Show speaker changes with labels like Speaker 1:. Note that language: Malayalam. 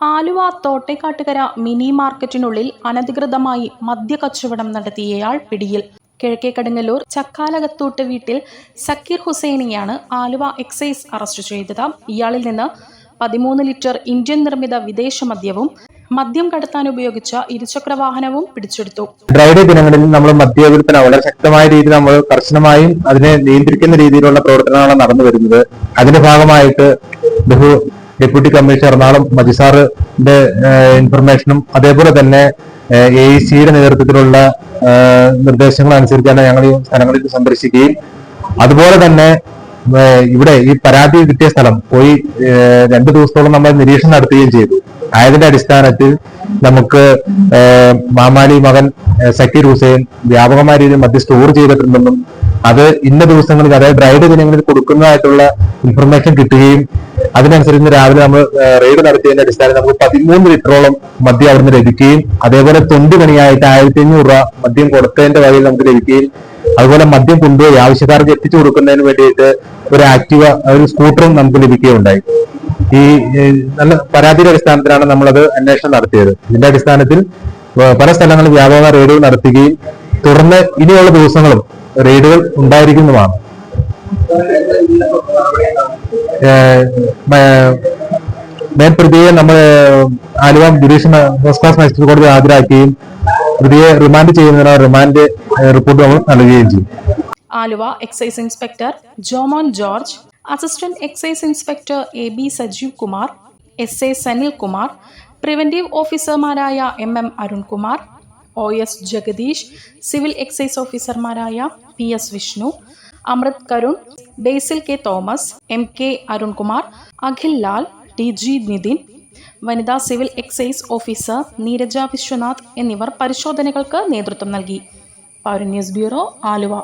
Speaker 1: ആലുവ തോട്ടേക്കാട്ടുകര മിനി മാർക്കറ്റിനുള്ളിൽ അനധികൃതമായി മദ്യക്കച്ചവടം നടത്തിയയാൾ പിടിയിൽ. കിഴക്കേക്കടുങ്ങല്ലൂർ ചക്കാലകത്തൂട്ട് വീട്ടിൽ സക്കീർ ഹുസൈനെയാണ് ആലുവ എക്സൈസ് അറസ്റ്റ് ചെയ്തത്. ഇയാളിൽ നിന്ന് പതിമൂന്ന് ലിറ്റർ ഇന്ത്യൻ നിർമ്മിത വിദേശ മദ്യവും മദ്യം കടത്താൻ ഉപയോഗിച്ച ഇരുചക്ര വാഹനവും പിടിച്ചെടുത്തു.
Speaker 2: ഡ്രൈഡേ ദിനങ്ങളിൽ നമ്മൾ മദ്യവിൽപ്പന വളരെ ശക്തമായ രീതിയിൽ നമ്മൾ കർശനമായും അതിനെ നിയന്ത്രിക്കുന്ന രീതിയിലുള്ള പ്രവർത്തനങ്ങളാണ് നടന്നു വരുന്നത്. അതിന്റെ ഭാഗമായിട്ട് ബഹു ഡെപ്യൂട്ടി കമ്മീഷണർ എറണാകുളം മജിസാറിന്റെ ഇൻഫർമേഷനും അതേപോലെ തന്നെ എ സിയുടെ നേതൃത്വത്തിലുള്ള നിർദ്ദേശങ്ങൾ അനുസരിച്ചാണ് ഞങ്ങൾ ഈ സ്ഥലങ്ങളിൽ സന്ദർശിക്കുകയും. അതുപോലെ തന്നെ ഇവിടെ ഈ പരാതി കിട്ടിയ സ്ഥലം പോയി രണ്ടു ദിവസത്തോളം നമ്മൾ നിരീക്ഷണം നടത്തുകയും ചെയ്തു. ആയതിന്റെ അടിസ്ഥാനത്തിൽ നമുക്ക് മാമാലി മകൻ സക്കീർ ഹുസൈൻ വ്യാപകമായ രീതിയിൽ മദ്യ സ്റ്റോർ ചെയ്തിട്ടുണ്ടെന്നും അത് ഇന്ന ദിവസങ്ങളിൽ അതായത് ഡ്രൈഡ് ദിനങ്ങളിൽ കൊടുക്കുന്നതായിട്ടുള്ള ഇൻഫർമേഷൻ കിട്ടുകയും അതിനനുസരിച്ച് രാവിലെ നമ്മൾ റെയ്ഡ് നടത്തിയതിന്റെ അടിസ്ഥാനത്തിൽ നമുക്ക് പതിമൂന്ന് ലിറ്ററോളം മദ്യം അവിടുന്ന് ലഭിക്കുകയും അതേപോലെ തൊണ്ടി പണിയായിട്ട് ആയിരത്തി അഞ്ഞൂറ് രൂപ മദ്യം കൊടുത്തതിന്റെ വകയിൽ നമുക്ക് ലഭിക്കുകയും അതുപോലെ മദ്യം കൊണ്ടുപോയി ആവശ്യക്കാർക്ക് എത്തിച്ചു കൊടുക്കുന്നതിന് വേണ്ടിയിട്ട് ഒരു ആക്റ്റീവ ഒരു സ്കൂട്ടറും നമുക്ക് ലഭിക്കുകയുണ്ടായി. ഈ നല്ല പരാതിയുടെ അടിസ്ഥാനത്തിലാണ് നമ്മളത് അന്വേഷണം നടത്തിയത്. ഇതിന്റെ അടിസ്ഥാനത്തിൽ പല സ്ഥലങ്ങളിൽ വ്യാപക റെയ്ഡുകൾ നടത്തുകയും തുടർന്ന് ഇനിയുള്ള ദിവസങ്ങളും റെയ്ഡുകൾ ഉണ്ടായിരിക്കുന്നതുമാണ്. മേൽപ്രതിയെ നമ്മൾ Aluva judicial first class magistrate കോടതി ഹാജരാക്കുകയും പ്രതിയെ റിമാൻഡ് ചെയ്യുന്നതിന് റിമാൻഡ് റിപ്പോർട്ട് നമ്മൾ നൽകുകയും ചെയ്യും.
Speaker 1: Aluva excise inspector Jomon George assistant excise inspector A B Sajeev Kumar S A Sanil Kumar preventive ഓഫീസർമാരായ M M Arunkumar O S Jagadish civil excise ഓഫീസർമാരായ P S Vishnu Amrith Karun Basil K Thomas M K Arunkumar Akhil Lal T G Nithin വനിതാ civil excise officer Neeraja Viswanath എന്നിവർ പരിശോധനകൾക്ക് നേതൃത്വം നൽകി. പൗരൻ ന്യൂസ് ബ്യൂറോ ആലുവ.